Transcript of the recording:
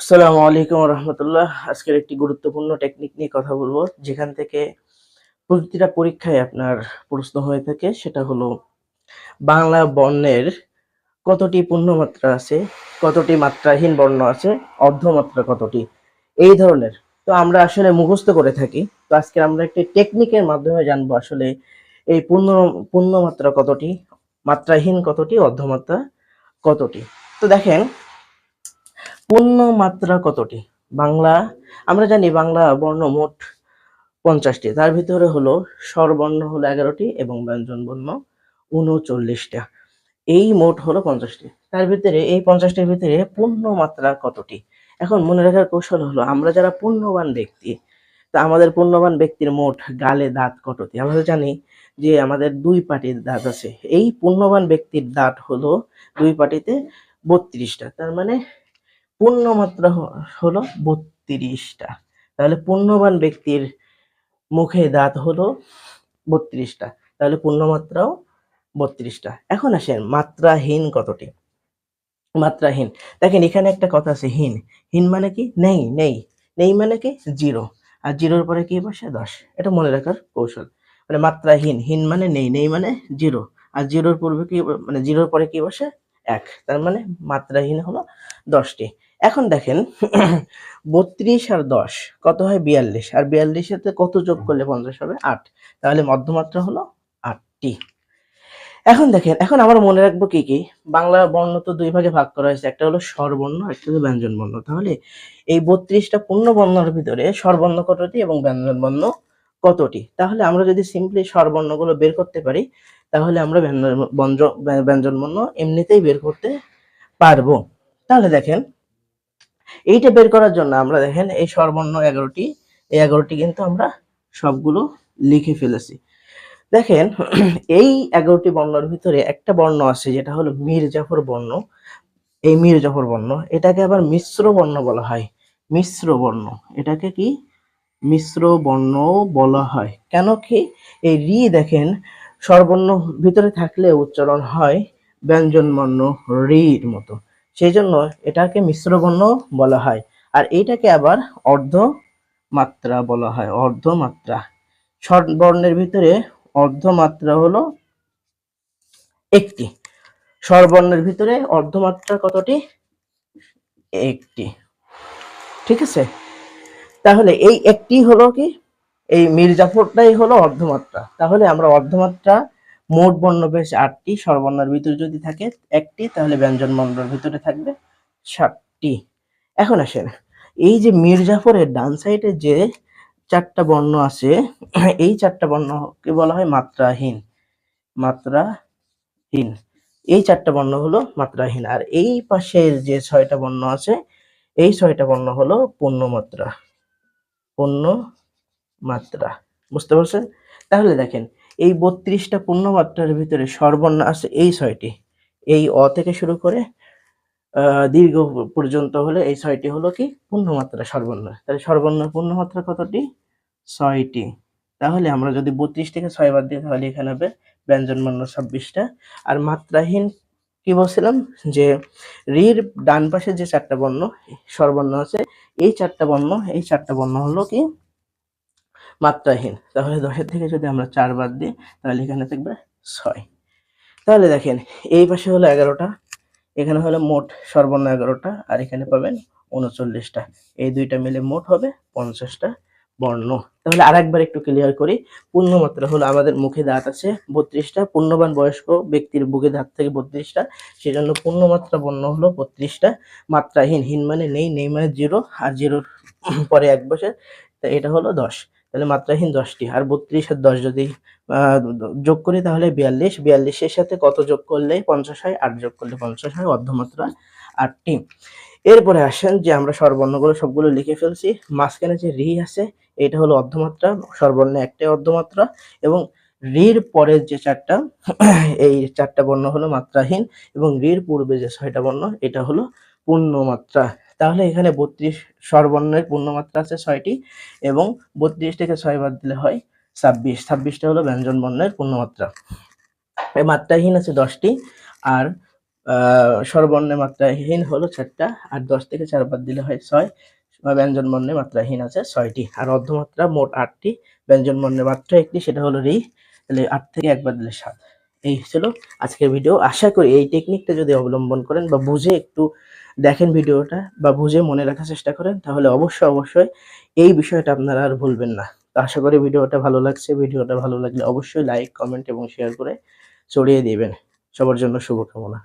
আসসালামু আলাইকুম রহমতুল্লাহ। আজকের একটি গুরুত্বপূর্ণ টেকনিক নিয়ে কথা বলব। যেখান থেকে প্রতিটা পরীক্ষায় আপনার প্রশ্ন হয়ে থাকে, সেটা হলো, বাংলা বর্ণের কতটি পূর্ণমাত্রা আছে, কতটি মাত্রাহীন বর্ণ আছে, অর্ধমাত্রা কতটি? এই ধরনের। তো আমরা আসলে মুখস্থ করে থাকি। তো আজকে আমরা একটি টেকনিকের মাধ্যমে জানব আসলে এই পূর্ণ, পূর্ণমাত্রা কতটি, মাত্রাহীন কতটি, অর্ধমাত্রা কতটি। তো দেখেন পূর্ণ মাত্রা কতটি? বাংলা, আমরা জানি বাংলা বর্ণ মোট পঞ্চাশটি। তার ভিতরে হলো স্বরবর্ণ হলো এগারোটি এবং ব্যঞ্জন বর্ণ উনচল্লিশটা। এই মোট হলো পঞ্চাশটি। তার ভিতরে, এই পঞ্চাশটির ভিতরে পূর্ণ মাত্রা কতটি? এখন মনে রাখার কৌশল হলো, আমরা যারা পূর্ণবান ব্যক্তি, তা আমাদের পূর্ণবান ব্যক্তির মোট গালে দাঁত কতটি? আমরা জানি যে আমাদের দুই পাটির দাঁত আছে। এই পূর্ণবান ব্যক্তির দাঁত হলো দুই পাটিতে বত্রিশটা। তার মানে পূর্ণমাত্রা হলো বত্রিশটা। তাহলে পূর্ণবান ব্যক্তির মুখে দাঁত হলো বত্রিশটা। তাহলে পূর্ণমাত্রাও বত্রিশটা। এখন আসেন, মাত্রাহীন কতটি? মাত্রাহীন। দেখেন, এখানে একটা কথা আছে, হীন। হীন মানে কি? নেই নেই। নেই মানে কি? জিরো। আর জিরোর পরে কি বসে? দশ। এটা মনে রাখার কৌশল। মানে মাত্রাহীন। হীন মানে নেই নেই মানে জিরো। আর জিরোর পূর্বে কি মানে জিরোর পরে কি বসে? এক। তার মানে মাত্রাহীন হলো দশটি। এখন দেখেন, বত্রিশ আর দশ, কত হয় বিয়াল্লিশ? আর বিয়াল্লিশের কত যোগ করলে পঞ্চাশ হবে? আট। তাহলে মধ্যমাত্রা হলো আটটি। এখন দেখেন, এখন আমরা মনে রাখব কি কি? বাংলা বর্ণ তো দুই ভাগে ভাগ করা হয়েছে, একটা হলো স্বরবর্ণ একটা হলো ব্যঞ্জন বর্ণ তাহলে এই বত্রিশটা পূর্ণ বর্ণের ভিতরে স্বরবর্ণ কতটি এবং ব্যঞ্জন বর্ণ কতটি? তাহলে আমরা যদি সিম্পলি স্বরবর্ণগুলো বের করতে পারি, তাহলে আমরা ব্যঞ্জন বঞ্জ- ব্যঞ্জন বর্ণ এমনিতেই বের করতে পারব। তাহলে দেখেন, এইটা বের করার জন্য আমরা দেখেন এই স্বরবর্ণ এগারোটি, এই এগারোটি কিন্তু আমরা সবগুলো লিখে ফেলেছি। দেখেন, এই এগারোটি বর্ণের ভিতরে একটা বর্ণ আছে, যেটা হলো মীর জাফর বর্ণ। এই মীর জাফর বর্ণ, এটাকে আবার মিশ্র বর্ণ বলা হয়। মিশ্র বর্ণ, এটাকে কি? মিশ্র বর্ণ বলা হয়। কেন কি? এই রি দেখেন, স্বরবর্ণ ভিতরে থাকলে উচ্চারণ হয় ব্যঞ্জন বর্ণ রির মতো। সেই জন্য এটাকে মিশ্র বর্ণ বলা হয়। আর এইটাকে আবার অর্ধ মাত্রা বলা হয়, অর্ধ মাত্রা। স্বরবর্ণের ভিতরে অর্ধমাত্রা হলো একটি। স্বরবর্ণের ভিতরে অর্ধমাত্রা কতটি? একটি। ঠিক আছে? তাহলে এই একটি হলো কি? এই মির্জাফরটাই হলো অর্ধমাত্রা। তাহলে আমরা অর্ধমাত্রা মোট বর্ণ পেয়েছি আটটি, স্বরবর্ণের ভিতরে যদি থাকে একটি, তাহলে ব্যঞ্জন বর্ণের ভিতরে থাকবে সাতটি। এখন আসেন, এই যে মির্জাফরের ডান সাইডে যে চারটা বর্ণ আছে, এই চারটা বর্ণকে বলা হয় মাত্রাহীন। মাত্রাহীন। এই চারটা বর্ণ হলো মাত্রাহীন। আর এই পাশের যে ছয়টা বর্ণ আছে, এই ছয়টা বর্ণ হলো পূর্ণমাত্রা। পূর্ণ মাত্রা। বুঝতে পারছেন? তাহলে দেখেন, এই বত্রিশটা পূর্ণমাত্রার ভিতরে স্বরবর্ণ আছে এই ছয়টি। এই অ থেকে শুরু করে দীর্ঘ পর্যন্ত হলে এই ছয়টি হলো কি? পূর্ণমাত্রা স্বরবর্ণ তাহলে স্বরবর্ণ পূর্ণমাত্রা কতটি? ছয়টি। তাহলে আমরা যদি বত্রিশ থেকে ছয় বাদ দিই, তাহলে এখানে হবে ব্যঞ্জন ছাব্বিশটা। আর মাত্রাহীন কি বলছিলাম? যে রির ডান পাশে যে চারটা বর্ণ, স্বরবর্ণ আছে, এই চারটা বর্ণ, এই চারটা বর্ণ হলো কি? মাত্রাহীন। তাহলে দশের থেকে যদি আমরা চার বাদ দিই, তাহলে এখানে থাকবে ছয়। তাহলে দেখেন, এই পাশে হলো এগারোটা, এখানে হলো মোট সর্বর্ণ এগারোটা, আর এখানে পাবেন উনচল্লিশটা। এই দুইটা মিলে মোট হবে পঞ্চাশটা। বর্ণ। তাহলে আরেকবার একটু ক্লিয়ার করি। পূর্ণমাত্রা হলো আমাদের মুখে দাঁত আছে বত্রিশটা। পূর্ণবান বয়স্ক ব্যক্তির বুকে দাঁত থেকে বত্রিশটা। সেজন্য পূর্ণমাত্রা বর্ণ হলো বত্রিশটা। মাত্রাহীন, হীন মানে নেই নেই মানে জিরো আর জিরোর পরে এক বছর। তা এটা হলো দশ। তাহলে মাত্রাহীন দশটি। আর বত্রিশ আর দশ যদি যোগ করি তাহলে বিয়াল্লিশ। বিয়াল্লিশের সাথে কত যোগ করলে পঞ্চাশ হয়? আট যোগ করলে পঞ্চাশ হয়। অর্ধমাত্রা আটটি এরপরে আসেন যে আমরা স্বরবর্ণগুলো সবগুলো লিখে ফেলছি। মাঝখানে যে রি আছে, এটা হলো অর্ধমাত্রা, স্বরবর্ণ একটাই অর্ধমাত্রা এবং রির পরের যে চারটা, এই চারটা বর্ণ হলো মাত্রাহীন এবং রির পূর্বে যে ছয়টা বর্ণ, এটা হলো পূর্ণমাত্রা। তাহলে এখানে বত্রিশ স্বরবর্ণের পূর্ণমাত্রা আছে ছয়টি এবং বত্রিশ থেকে ছয় বাদ দিলে হয় ছাব্বিশ। ছাব্বিশটা হলো ব্যঞ্জন বর্ণের পূর্ণমাত্রা। মাত্রাহীন আছে দশটি আর স্বরবর্ণে মাত্রাহীন হলো চারটা, আর দশ থেকে চার বাদ দিলে হয় ছয়। বা ব্যঞ্জন বর্ণে মাত্রাহীন আছে ছয়টি। আর অর্ধমাত্রা মোট আটটি। ব্যঞ্জন বর্ণে মাত্রা একটি, সেটা হলো রি। তাহলে আট থেকে একবার দিলে সাত। এই ছিল আজকের ভিডিও আশা করি এই টেকনিকটা যদি অবলম্বন করেন বা বুঝে একটু দেখেন ভিডিওটা বা বুঝে মনে রাখার চেষ্টা করেন, তাহলে অবশ্যই অবশ্যই এই বিষয়টা আপনারা আর ভুলবেন না। তো আশা করি ভিডিওটা ভালো লাগছে। ভিডিওটা ভালো লাগলে অবশ্যই লাইক কমেন্ট এবং শেয়ার করে ছড়িয়ে দেবেন। সবার জন্য শুভকামনা।